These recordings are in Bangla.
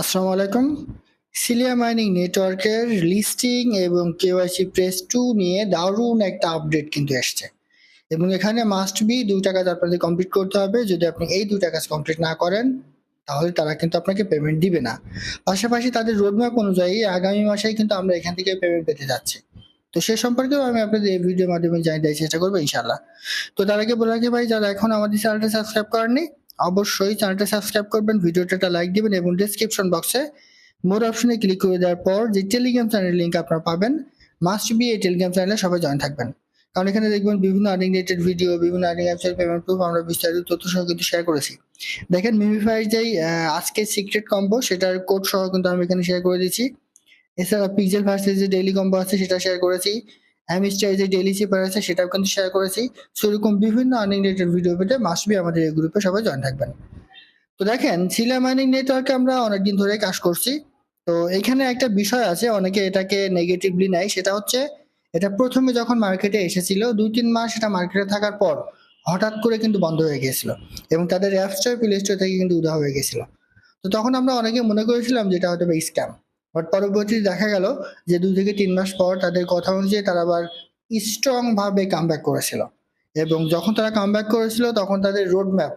আসসালামু আলাইকুম। সিলিয়া মাইনিং নেটওয়ার্কের লিস্টিং এবং কেওয়াইসি প্রেস টু নিয়ে দারুণ একটা আপডেট কিন্তু এসছে। এবং এখানে মাস্ট বি দুইটা কাজ আপনাদের কমপ্লিট করতে হবে। যদি আপনি এই দুইটা কাজ কমপ্লিট না করেন, তাহলে তারা কিন্তু আপনাকে পেমেন্ট দিবে না। পাশাপাশি তাদের রোডম্যাপ অনুযায়ী আগামী মাসেই কিন্তু আমরা এখান থেকে পেমেন্ট পেতে যাচ্ছি। তো সে সম্পর্কেও আমি আপনাদের এই ভিডিওর মাধ্যমে জানিয়ে দেওয়ার চেষ্টা করব ইনশাল্লাহ তো তার আগে বলে রাখি ভাই, যারা এখন আমাদের চ্যানেলটা সাবস্ক্রাইব করেননি অবশ্যই চ্যানেলটা সাবস্ক্রাইব করবেন ভিডিওটা লাইক দিবেন এবং ডিসক্রিপশন বক্সে মোর অপশনে ক্লিক করে দেওয়ার পর যে টেলিগ্রাম চ্যানেলের লিঙ্ক আপনারা পাবেন মাস্ট বি এই টেলিগ্রাম চ্যানেলে সবাই জয়েন থাকবেন। কারণ এখানে দেখবেন বিভিন্ন আর্নিং রিলেটেড ভিডিও বিভিন্ন আর্নিং অ্যাপসের পেমেন্ট প্রুফ আমরা বিস্তারিত তথ্য সহ কিন্তু শেয়ার করেছি। দেখেন মিমিফাইয়ের যেই আজকে সিক্রেট কম্বো সেটার কোড সহ কিন্তু আমি এখানে শেয়ার করে দিচ্ছি এছাড়া পিক্সেল ভার্সেস যে ডেইলি কম্বো আছে, সেটা শেয়ার করেছি। অ্যামিস্টার যে ডেইলি চিপার আছে, সেটাও কিন্তু শেয়ার করেছি সেরকম বিভিন্ন আর্নিং রিলেটেড ভিডিও পেতে মাস্ট বি আমাদের এই গ্রুপে সবাই জয়েন থাকবেন। তো দেখেন সিলা মাইনিং নেটওয়ার্কে আমরা অনেকদিন ধরে কাজ করছি। তো এখানে একটা বিষয় আছে, অনেকে এটাকে নেগেটিভলি নেয়, সেটা হচ্ছে এটা প্রথমে যখন মার্কেটে এসেছিল দুই তিন মাস এটা মার্কেটে থাকার পর হঠাৎ করে কিন্তু বন্ধ হয়ে গিয়েছিল এবং তাদের অ্যাপ স্টোর প্লে স্টোর থেকে কিন্তু উদা হয়ে গেছিল তো তখন আমরা অনেকে মনে করেছিলাম যে এটা হয়তো স্ক্যাম বাট পরবর্তীতে দেখা গেল যে দুই থেকে তিন মাস পর তাদের কথা অনুযায়ী তারা আবার স্ট্রং ভাবে কামব্যাক করেছিল। এবং যখন তারা কামব্যাক করেছিল, তখন তাদের রোড ম্যাপ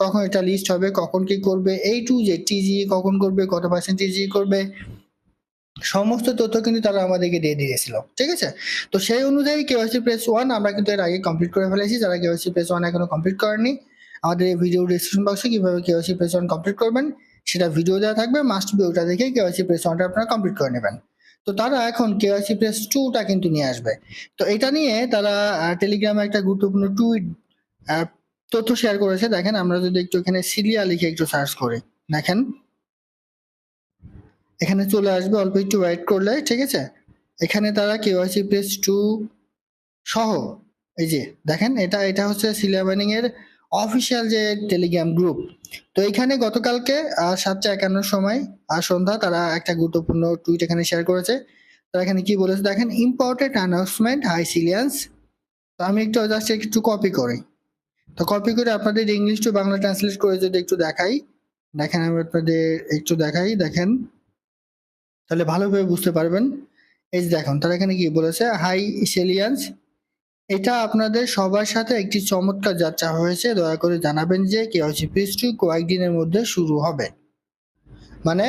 কখন এটা লিস্ট হবে, কখন কি করবে এই টু যে টিজি কখন করবে, কত পার্সেন্ট টিজি করবে, সমস্ত তথ্য কিন্তু তারা আমাদেরকে দিয়ে দিয়েছিল। ঠিক আছে? তো সেই অনুযায়ী কেওয়াইসি প্রেস ওয়ান আমরা কিন্তু এর আগে কমপ্লিট করে ফেলেছি। যারা কেওয়াইসি প্রেস ওয়ান এখনও কমপ্লিট করেনি আমাদের এই ভিডিও ডিসক্রিপশন বক্সে কীভাবে কেওয়াইসি প্রেস ওয়ান কমপ্লিট করবেন সেটা ভিডিও দেওয়া থাকবে মাস্ট বি ওটা দেখে কেওয়াইসি প্রেস ওয়ানটা আপনারা কমপ্লিট করে নেবেন। তো তারা এখন কেওয়াইসি প্রেস টুটা কিন্তু নিয়ে আসবে। তো এটা নিয়ে তারা টেলিগ্রামে একটা গুরুত্বপূর্ণ টুইট তথ্য শেয়ার করেছে। দেখেন, আমরা যদি একটু এখানে সিলিয়া লিখে একটু সার্চ করি। দেখেন। এখানে চলে আসবে, অল্প একটু ওয়েট করলে, ঠিক আছে? এখানে তারা কেওয়াইসি প্রেস টু সহ, এই যে, দেখেন, এটা এটা হচ্ছে সিলিয়া মাইনিং এর অফিসিয়াল যে টেলিগ্রাম গ্রুপ তো এখানে গতকালকে সাতটা একান্ন সময় আর সন্ধ্যা তারা একটা গুরুত্বপূর্ণ টুইট এখানে শেয়ার করেছে। তারা এখানে কি বলেছে দেখেন? ইম্পর্টেন্ট অ্যানাউন্সমেন্ট হাই সিলিয়ান্স তো আমি একটু জাস্ট একটু কপি করি। তো কপি করে আপনাদের ইংলিশ টু বাংলা ট্রান্সলেট করে যদি একটু দেখাই, দেখেন আমি আপনাদের একটু দেখাই, দেখেন। তাহলে ভালোভাবে বুঝতে পারবেন। এই যে দেখুন, তারা এখানে কি বলেছে? হাই সেলিয়ান্স এটা আপনাদের সবার সাথে একটি চমৎকার যাত্রা হয়েছে। দয়া করে জানাবেন যে কেওয়াইসি প্রেস টু কয়েকদিনের মধ্যে শুরু হবে। মানে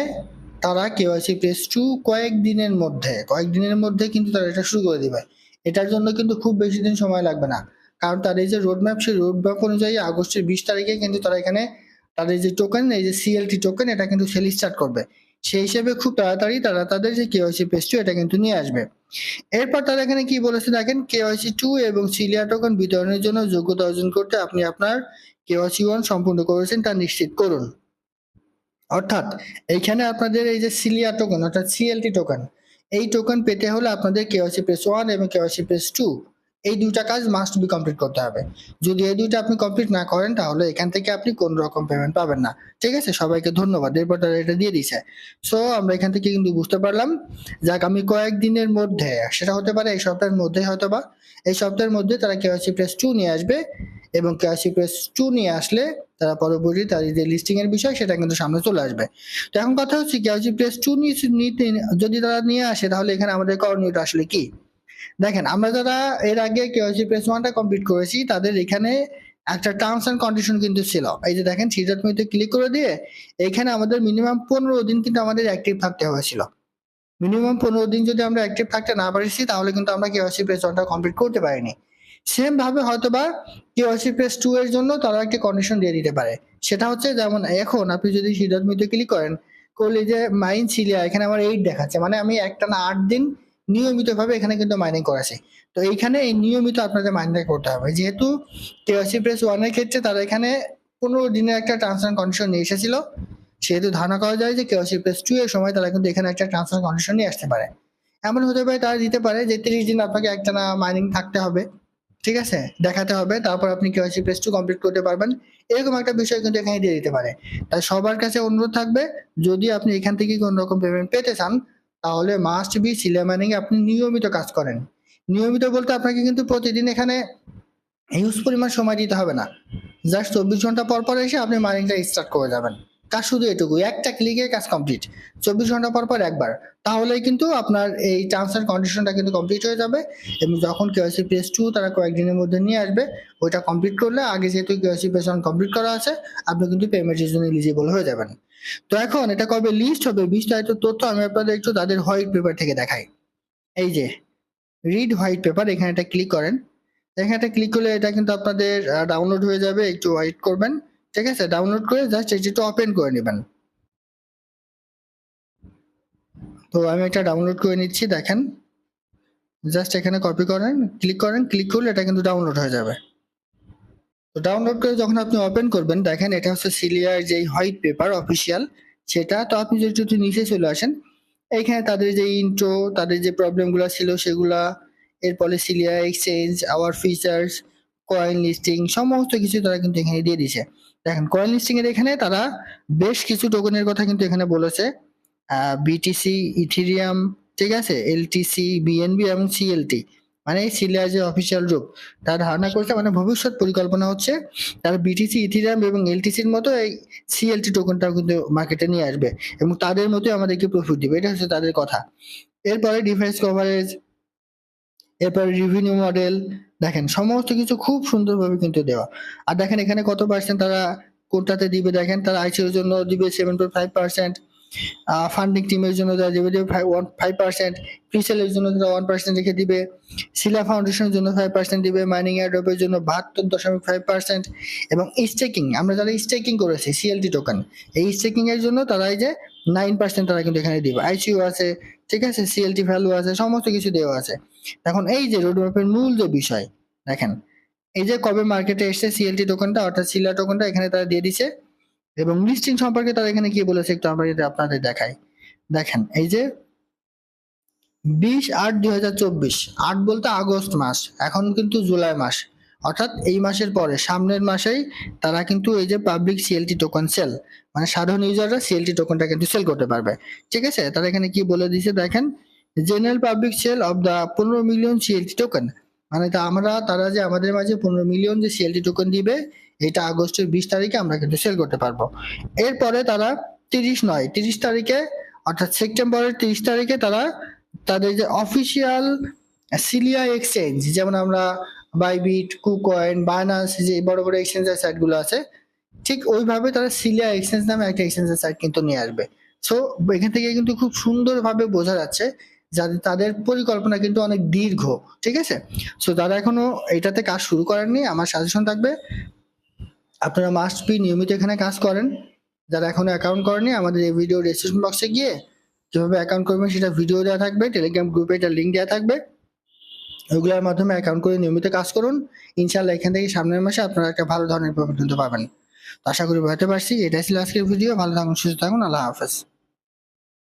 তারা কেওয়াইসি প্রেস টু কয়েকদিনের মধ্যে কয়েকদিনের মধ্যে কিন্তু তারা এটা শুরু করে দিবে। এটার জন্য কিন্তু খুব বেশি দিন সময় লাগবে না। কারণ তাদের এই যে রোড ম্যাপ সেই রোড ম্যাপ অনুযায়ী আগস্টের বিশ তারিখে কিন্তু তারা এখানে তাদের যে টোকেন এই যে সিএলটি টোকেন এটা কিন্তু সেল স্টার্ট করবে। সেই হিসেবে খুব তাড়াতাড়ি তারা তাদের যে কেওয়াইসি প্রেস টু এটা কিন্তু নিয়ে আসবে। এরপর তারা এখানে কি বলেছে দেখেন কেওয়াইসি টু এবং সিলিয়া টোকন বিতরণের জন্য যোগ্যতা অর্জন করতে আপনি আপনার কেওয়াইসি ওয়ান সম্পূর্ণ করেছেন, তা নিশ্চিত করুন। অর্থাৎ এইখানে আপনাদের এই যে সিলিয়া টোকন অর্থাৎ সিএলটি টোকন এই টোকন পেতে হলে আপনাদের কেওয়াইসি প্রেস ওয়ান এবং কেওয়াইসি প্রেস টু এই দুইটা কাজ মাস্ট বি কমপ্লিট করতে হবে। যদি এই দুইটা আপনি কমপ্লিট না করেন, তাহলে এখান থেকে আপনি কোন রকম পেমেন্ট পাবেন না। ঠিক আছে? সবাইকে ধন্যবাদ। এরপর তারা এটা দিয়ে দিছে। সো আমরা এখান থেকে কিন্তু বুঝতে পারলাম যে আগামী কয়েকদিনের মধ্যে, সেটা হতে পারে এই সপ্তাহের মধ্যে হয়তো বা, এই সপ্তাহের মধ্যে তারা কেওয়াইসি প্রেস টু নিয়ে আসবে এবং কেওয়াইসি প্রেস টু নিয়ে আসলে তারা পরবর্তী তার যে লিস্টিং এর বিষয়, সেটা কিন্তু সামনে চলে আসবে। তো এখন কথা হচ্ছে কেওয়াইসি প্রেস টু নিতে, যদি তারা নিয়ে আসে, তাহলে এখানে আমাদের করণীয়টা আসলে কি? দেখেন, আমরা যারা এর আগে কেওয়াইসি প্রেস ওয়ানটা কমপ্লিট করেছি, তাদের এখানে একটা টার্মস এন্ড কন্ডিশন কিন্তু ছিল। এই যে দেখেন সিজার মিতে ক্লিক করে দিয়ে এখানে আমাদের মিনিমাম পনেরো দিন কিন্তু আমাদের অ্যাক্টিভ থাকতে হয়েছিল। মিনিমাম পনেরো দিন যদি আমরা অ্যাক্টিভ থাকতে না পারছি, তাহলে কিন্তু আমরা কেওয়াইসি প্রেস ওয়ানটা কমপ্লিট করতে পারিনি। সেম ভাবে হয়তো বা কেওয়াইসি প্রেস টু এর জন্য তারা একটা কন্ডিশন দিয়ে দিতে পারে। সেটা হচ্ছে যেমন এখন আপনি যদি সিদ্ধার্থ মিতে ক্লিক করেন, করলে যে মাইন সিলিয়া এখানে আমার এইট দেখাচ্ছে। মানে আমি একটা না আট দিন নিয়মিতভাবে এখানে কিন্তু মাইনিং করাছে। তো এইখানে এই নিয়মিত আপনাদের মাইনিং করতে হবে। যেহেতু কেওয়াইসি প্রেস ওয়ানের ক্ষেত্রে তারা এখানে পনেরো দিনের একটা ট্রান্সফার কন্ডিশন নিয়ে এসেছিল। সেহেতু ধারণা করা যায় যে কেওয়াইসি প্রেস টু এর সময় তারা কিন্তু এখানে একটা ট্রান্সফার কন্ডিশন নিয়ে আসতে পারে। এমন হতে পারে তারা দিতে পারে যে তিরিশ দিন আপনাকে একটা না মাইনিং থাকতে হবে। ঠিক আছে? দেখাতে হবে। তারপর আপনি কেওয়াইসি প্রেস টু কমপ্লিট করতে পারবেন। এরকম একটা বিষয় কিন্তু এখানে দিয়ে দিতে পারে। তাই সবার কাছে অনুরোধ থাকবে, যদি আপনি এখান থেকে কোন রকম পেমেন্ট পেতে চান তাহলে মাস্ট বি সিলে মাইনিং আপনি নিয়মিত কাজ করেন। নিয়মিত বলতে আপনাকে কিন্তু প্রতিদিন এখানে হিউজ পরিমাণ সময় দিতে হবে না। জাস্ট চব্বিশ ঘণ্টা পর পর এসে আপনি মাইনিংটা স্টার্ট করে যাবেন। কাজ শুধু এটুকু একটা ক্লিকে কাজ কমপ্লিট চব্বিশ ঘণ্টা পর পর একবার। তাহলেই কিন্তু আপনার এই টার্মস অ্যান্ড কন্ডিশনটা কিন্তু কমপ্লিট হয়ে যাবে এবং যখন কেওয়াইসি প্রেস টু তারা কয়েকদিনের মধ্যে নিয়ে আসবে, ওইটা কমপ্লিট করলে আগে যেহেতু কেওয়াইসি প্রেস ওয়ান কমপ্লিট করা আছে, আপনি কিন্তু পেমেন্টের জন্য এলিজিবল হয়ে যাবেন। তো এখন এটা কবে লিস্ট হবে বিস্তারিত তথ্য আমি আপনাদের একটু তাদের হোয়াইট পেপার থেকে দেখাই। এই যে রিড হোয়াইট পেপার এখানে এটা ক্লিক করেন। এখানে একটা ক্লিক করলে এটা কিন্তু আপনাদের ডাউনলোড হয়ে যাবে, একটু ওয়েট করবেন। ঠিক আছে? ডাউনলোড করে জাস্ট একটু ওপেন করে নেবেন। তো আমি এটা ডাউনলোড করে নিচ্ছি, দেখেন। জাস্ট এখানে কপি করেন ক্লিক করেন ক্লিক করলে এটা কিন্তু ডাউনলোড হয়ে যাবে। তো ডাউনলোড করে যখন আপনি ওপেন করবেন, দেখেন এটা হচ্ছে সিলিয়ার যেই হোয়াইট পেপার অফিসিয়াল সেটা তো আপনি যদি একটু নিচে চলে আসেন, এইখানে তাদের যে ইন্ট্রো তাদের যে প্রবলেমগুলো ছিল সেগুলা, এরপরে Celia exchange our features coin listing সমস্ত কিছু তারা কিন্তু এখানে দিয়ে দিছে দেখেন কয়েন লিস্টিং এর এখানে তারা বেশ কিছু টোকেনের কথা কিন্তু এখানে বলেছে। বিটিসি ইথিরিয়াম ঠিক আছে? এলটিসি বিএনবি এবং সিএলটি মানে সিলিয়ার যে অফিসিয়াল রূপ তার ধারণা করছে মানে ভবিষ্যৎ পরিকল্পনা হচ্ছে তারা বিটিসি ইথিরিয়াম এবং এলটিসির মতো এই সিএলটি টোকেনটাও কিন্তু মার্কেটে নিয়ে আসবে এবং তাদের মতোই আমাদেরকে প্রফিট দিবে। এটা হচ্ছে তাদের কথা। এরপরে ডিফেন্স কভারেজ এরপরে রিভিনিউ মডেল দেখেন সমস্ত কিছু খুব সুন্দরভাবে কিন্তু দেওয়া। আর দেখেন এখানে কত পার্সেন্ট তারা কোনটাতে দিবে? দেখেন তারা আইসিওর জন্য দিবে seven point five percent funding টিমের জন্য তারা দিবে দিবে ফাইভ পার্সেন্ট প্রিসেলের জন্য তারা ওয়ান পার্সেন্ট রেখে দিবে শিলা ফাউন্ডেশনের জন্য ফাইভ পার্সেন্ট দিবে মাইনিং এয়ারড্রপের জন্য বাহাত্তর দশমিক ফাইভ পার্সেন্ট এবং স্টেকিং আমরা যারা স্টেকিং করেছি সিএলটি টোকেন এই স্টেকিং এর জন্য তারা এই যে নাইন পার্সেন্ট তারা কিন্তু এখানে দিবে আইসিইউ আছে, ঠিক আছে সিএলটি ভ্যালু আছে, সমস্ত কিছু দেওয়া আছে। এখন এই যে রোডম্যাপের মূল যে বিষয়, দেখেন, এই যে কবে মার্কেটে এসছে সিএলটি টোকেনটা অর্থাৎ সিলা টোকেনটা এখানে তারা দিয়ে দিছে এবং লিস্টিং সম্পর্কে তারা এখানে কি বলেছে, একটু আমরা যদি আপনাদের দেখাই। দেখেন, এই যে বিশ আট দুই হাজার চব্বিশ, আট বলতে আগস্ট মাস, এখন কিন্তু জুলাই মাস। অর্থাৎ এই মাসের পরে, সামনের মাসেই তারা কিন্তু এই যে পাবলিক সিএলটি টোকন সেল মানে সাধারণ ইউজাররা সিএলটি টোকনটা কিন্তু সেল করতে পারবে। ঠিক আছে? তারা এখানে কি বলে দিয়েছে, দেখেন general public sale of the পনেরো মিলিয়ন সিএলটি টোকেন মানে তা আমরা, তারা যে আমাদের মাঝে পনেরো মিলিয়ন যে সিএলটি টোকেন দিবে, এটা আগস্টের বিশ তারিখে আমরা কিন্তু সেল করতে পারব। এরপরে তারা তিরিশ নয়, তিরিশ তারিখে, অর্থাৎ সেপ্টেম্বরের তিরিশ তারিখে তারা তাদের যে অফিসিয়াল সিলিয়া এক্সচেঞ্জ যেমন আমরা বাইবিট কুকয়েন বাইনান্স যে বড় বড় এক্সচেঞ্জের সাইটগুলো আছে, ঠিক ওইভাবে তারা সিলিয়া এক্সচেঞ্জ নামে একটা এক্সচেঞ্জের সাইট কিন্তু নিয়ে আসবে। সো এখান থেকে কিন্তু খুব সুন্দরভাবে বোঝা যাচ্ছে যাদের তাদের পরিকল্পনা কিন্তু অনেক দীর্ঘ, ঠিক আছে? সো তারা এখনও এটাতে কাজ শুরু করেননি, আমার সাজেশন থাকবে, আপনারা মাস্ট বি নিয়মিত এখানে কাজ করেন। যারা এখনও অ্যাকাউন্ট করেনি আমাদের এই ভিডিও ডিসক্রিপশন বক্সে গিয়ে কীভাবে অ্যাকাউন্ট করবেন, সেটা ভিডিও দেওয়া থাকবে টেলিগ্রাম গ্রুপে এটা লিঙ্ক দেওয়া থাকবে। ওগুলোর মাধ্যমে অ্যাকাউন্ট করে নিয়মিত কাজ করুন। ইনশাল্লাহ এখান থেকে সামনের মাসে আপনারা একটা ভালো ধরনের প্রফিট তুলতে পারবেন তো আশা করি বুঝতে পারছি, এটাই ছিল আজকের ভিডিও ভালো থাকুন, সুস্থ থাকুন, আল্লাহ হাফেজ।